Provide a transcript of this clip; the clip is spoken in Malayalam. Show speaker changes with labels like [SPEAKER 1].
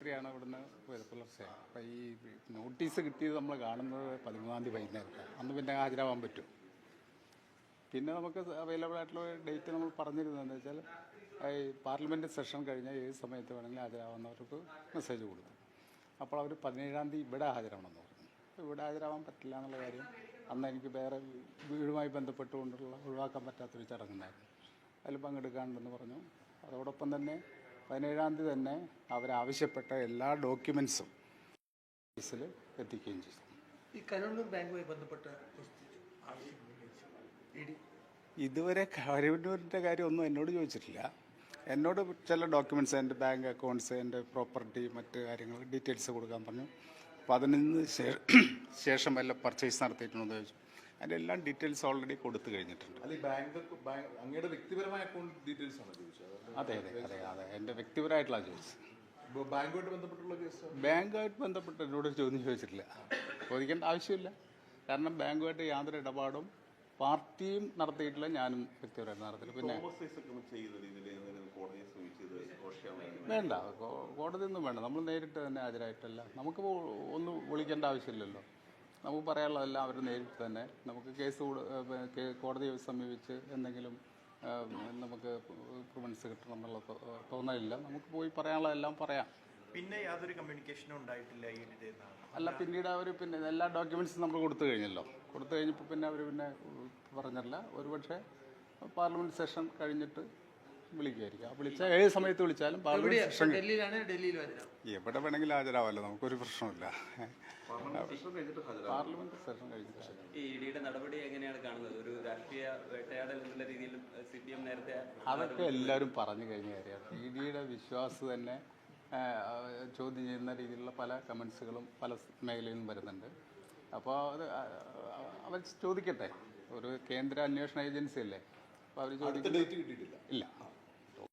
[SPEAKER 1] രാത്രിയാണ് ഇവിടുന്ന് പോയത് പുലർച്ചെ അപ്പം ഈ നോട്ടീസ് കിട്ടിയത് നമ്മൾ കാണുന്നത് പതിമൂന്നാം തീയതി വൈകുന്നേരത്താണ്. അന്ന് പിന്നെ ഹാജരാവാൻ പറ്റും. പിന്നെ നമുക്ക് അവൈലബിൾ ആയിട്ടുള്ള ഡേറ്റ് നമ്മൾ പറഞ്ഞിരുന്നതെന്ന് വെച്ചാൽ ഈ പാർലമെന്റ് സെഷൻ കഴിഞ്ഞാൽ ഏത് സമയത്ത് വേണമെങ്കിലും ഹാജരാവുന്നവർക്ക് മെസ്സേജ് കൊടുക്കും. അപ്പോൾ അവർ പതിനേഴാം തീയതി ഇവിടെ ഹാജരാവണമെന്ന് പറഞ്ഞു. ഇവിടെ ഹാജരാവാൻ പറ്റില്ല എന്നുള്ള കാര്യം അന്ന് എനിക്ക് വേറെ വീടുമായി ബന്ധപ്പെട്ടുകൊണ്ടുള്ള ഒഴിവാക്കാൻ പറ്റാത്തൊരു ചടങ്ങുണ്ടായിരുന്നു അതിൽ പങ്കെടുക്കാനുണ്ടെന്ന് പറഞ്ഞു. അതോടൊപ്പം തന്നെ പതിനേഴാം തീയതി തന്നെ അവരാവശ്യപ്പെട്ട എല്ലാ ഡോക്യുമെൻസും ഓഫീസിൽ എത്തിക്കുകയും ചെയ്തു.
[SPEAKER 2] ഈ കരുവന്നൂർ ബാങ്കുമായി ബന്ധപ്പെട്ട
[SPEAKER 1] ഇതുവരെ കരുവന്നൂരിന്റെ കാര്യമൊന്നും എന്നോട് ചോദിച്ചിട്ടില്ല. എന്നോട് ചില ഡോക്യുമെന്റ്സ് എന്റെ ബാങ്ക് അക്കൗണ്ട്സ് എന്റെ പ്രോപ്പർട്ടി മറ്റ് കാര്യങ്ങൾ ഡീറ്റെയിൽസ് കൊടുക്കാൻ പറഞ്ഞു. അപ്പോൾ അതിന് ശേ- ശേഷം വല്ല പർച്ചേസ് നടത്തിയിട്ടുണ്ടോ എന്ന് ചോദിച്ചു. അതിന്റെ എല്ലാം ഡീറ്റെയിൽസ് ഓൾറെഡി കൊടുത്തു കഴിഞ്ഞിട്ടുണ്ട്.
[SPEAKER 3] അങ്ങയുടെ വ്യക്തിപരമായ അക്കൗണ്ട് ഡീറ്റെയിൽസ് ആണ് ചോദിച്ചത്?
[SPEAKER 1] അതെ അതെ അതെ അതെ എന്റെ വ്യക്തിപരമായിട്ടുള്ള ചോദിച്ചത്.
[SPEAKER 3] ബാങ്കുമായിട്ട് ബന്ധപ്പെട്ടുള്ള കേസ്
[SPEAKER 1] ബാങ്കുമായിട്ട് ബന്ധപ്പെട്ട് എന്നോട് ചോദ്യം ചോദിച്ചിട്ടില്ല. ചോദിക്കേണ്ട ആവശ്യമില്ല. കാരണം ബാങ്കുമായിട്ട് യാതൊരു ഇടപാടും പാർട്ടിയും നടത്തിയിട്ടില്ല ഞാനും വ്യക്തിപരമായിട്ട് നടത്തില്ല പിന്നെ വേണ്ട? കോടതിയൊന്നും വേണ്ട. നമ്മൾ നേരിട്ട് തന്നെ ഹാജരായിട്ടല്ല. നമുക്ക് ഒന്ന് ഒന്നും വിളിക്കേണ്ട ആവശ്യമില്ലല്ലോ. നമുക്ക് പറയാനുള്ളതെല്ലാം അവർ നേരിട്ട് തന്നെ. നമുക്ക് കേസ് കോടതിയെ സമീപിച്ച് എന്തെങ്കിലും നമുക്ക് പ്രൂവൻസ് കിട്ടണം എന്നുള്ള തോന്നലില്ല. നമുക്ക് പോയി പറയാനുള്ളതെല്ലാം പറയാം.
[SPEAKER 4] പിന്നെ യാതൊരു കമ്മ്യൂണിക്കേഷനും ഉണ്ടായിട്ടില്ല ഈ
[SPEAKER 1] അല്ല പിന്നീട് അവർ പിന്നെ എല്ലാ ഡോക്യുമെന്റ്സും നമ്മൾ കൊടുത്തു കഴിഞ്ഞല്ലോ. കൊടുത്തു കഴിഞ്ഞപ്പോൾ പിന്നെ അവർ പിന്നെ പറഞ്ഞില്ല. ഒരുപക്ഷെ പാർലമെന്റ് സെഷൻ കഴിഞ്ഞിട്ട് വിളിക്കുമായിരിക്കും ആ വിളിച്ച ഏത് സമയത്ത് വിളിച്ചാലും സെഷൻ
[SPEAKER 2] ഡൽഹിയിലാണ് ഡൽഹിയിൽ വരാം.
[SPEAKER 1] എവിടെ വേണമെങ്കിലും ഹാജരാവല്ലോ നമുക്കൊരു പ്രശ്നമില്ല
[SPEAKER 3] സെഷൻ
[SPEAKER 1] പാർലമെന്റ് സെഷൻ കഴിഞ്ഞിട്ട് അതൊക്കെ എല്ലാവരും പറഞ്ഞു കഴിഞ്ഞ കാര്യമാണ്. ഇ ഡിയുടെ വിശ്വാസ് തന്നെ ചോദ്യം ചെയ്യുന്ന രീതിയിലുള്ള പല കമൻസുകളും പല മേഖലയിൽ നിന്നും വരുന്നുണ്ട്. അപ്പോൾ അത് അവർ ചോദിക്കട്ടെ? ഒരു കേന്ദ്ര അന്വേഷണ ഏജൻസി അല്ലേ? അപ്പോൾ അവർ ചോദിക്കും. ഇല്ല.